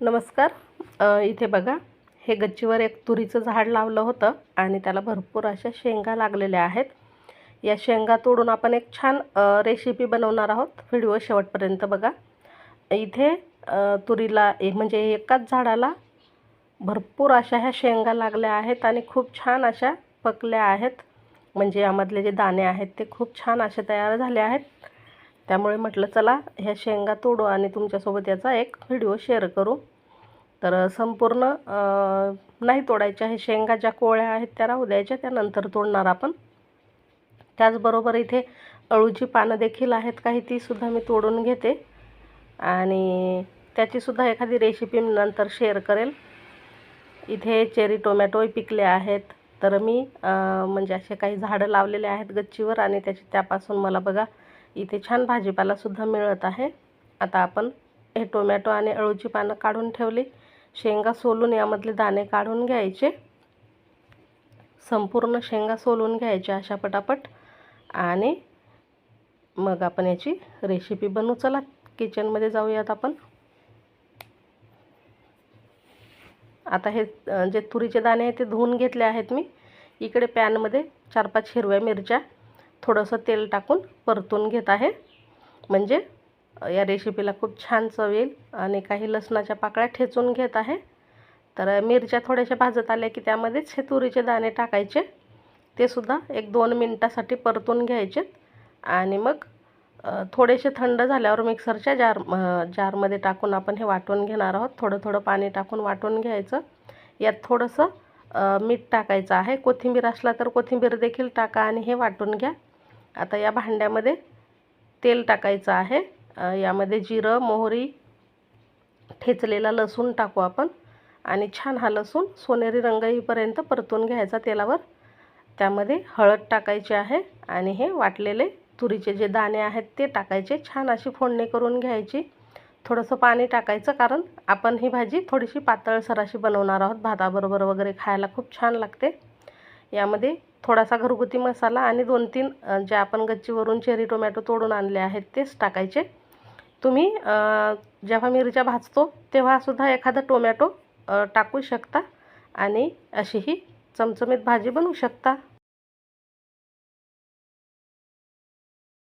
नमस्कार. इथे बघा हे गच्चीवर एक तुरीचं झाड लावलं होतं आणि त्याला भरपूर अशा शेंगा लागलेल्या आहेत. या शेंगा तोडून आपण एक छान रेसिपी बनवणार आहोत. व्हिडिओ शेवटपर्यंत बघा. इथे तुरीला ए म्हणजे एकाच झाडाला भरपूर अशा ह्या शेंगा लागल्या आहेत आणि खूप छान अशा पकल्या आहेत. म्हणजे यामधले जे दाणे आहेत ते खूप छान असे तयार झाले आहेत. त्यामुळे म्हटलं चला ह्या शेंगा तोडू आणि तुमच्यासोबत याचा एक व्हिडिओ शेअर करू. तर संपूर्ण नाही तोडायच्या हे शेंगा ज्या कोळ्या आहेत त्या राहू द्यायच्या त्यानंतर तोडणार आपण. त्याचबरोबर इथे अळूची पानं देखील आहेत काही तीसुद्धा मी तोडून घेते. आणि त्याचीसुद्धा एखादी रेसिपी मी नंतर शेअर करेल. इथे चेरी टोमॅटोही पिकले आहेत. तर मी म्हणजे असे काही झाडं लावलेले आहेत गच्चीवर आणि त्याची त्यापासून मला बघा इथे छान भाजीपालासुद्धा मिळत आहे. आता आपण हे टोमॅटो आणि अळूची पानं काढून ठेवली. शेंगा सोलून यामधले दाणे काढून घ्यायचे. संपूर्ण शेंगा सोलून घ्यायच्या अशा पटापट. आणि मग आपण याची रेसिपी बनवू. चला किचनमध्ये जाऊयात आपण. आता हे जे तुरीचे दाणे आहेत ते धुवून घेतले आहेत मी. इकडे पॅनमध्ये चार पाच हिरव्या मिरच्या थोडंसं तेल टाकून परतून घेत आहे. म्हणजे या रेसिपीला खूप छान चव येईल आणि काही लसणाच्या पाकळ्या ठेचून घेत आहे. तर मिरच्या थोड्याशा भाजत आल्या की त्यामध्येच हे तुरीचे दाणे टाकायचे. ते सुद्धा एक दोन मिनटासाठी परतून घ्यायचे. आणि मग थोडेसे थंड झाल्यावर मिक्सरच्या जार जारमध्ये टाकून आपण हे वाटून घेणार आहोत. थोडं थोडं पाणी टाकून वाटून घ्यायचं. यात थोडंसं मीठ टाकायचं आहे. कोथिंबीर असला तर कोथिंबीर देखील टाका आणि हे वाटून घ्या. आता या भांड्यामध्ये तेल टाकायचं आहे. यामध्ये जिरं मोहरी ठेचलेला लसूण टाकू आपण. आणि छान हा लसूण सोनेरी रंग येईपर्यंत परतून घ्यायचा तेलावर. त्यामध्ये हळद टाकायची आहे आणि हे वाटलेले तुरीचे जे दाणे आहेत ते टाकायचे. छान अशी फोडणी करून घ्यायची. थोडंसं पाणी टाकायचं कारण आपण ही भाजी थोडीशी पातळसर अशी बनवणार आहोत. भाताबरोबर वगैरे खायला खूप छान लागते. यामध्ये थोडासा घरगुती मसाला आणि दोन तीन जे आपण गच्चीवरून चेरी टोमॅटो तोडून आणले आहेत तेच टाकायचे. तुम्ही जेव्हा मिरच्या भाजतो तेव्हासुद्धा एखादा टोमॅटो टाकू शकता आणि अशी ही चमचमीत भाजी बनवू शकता.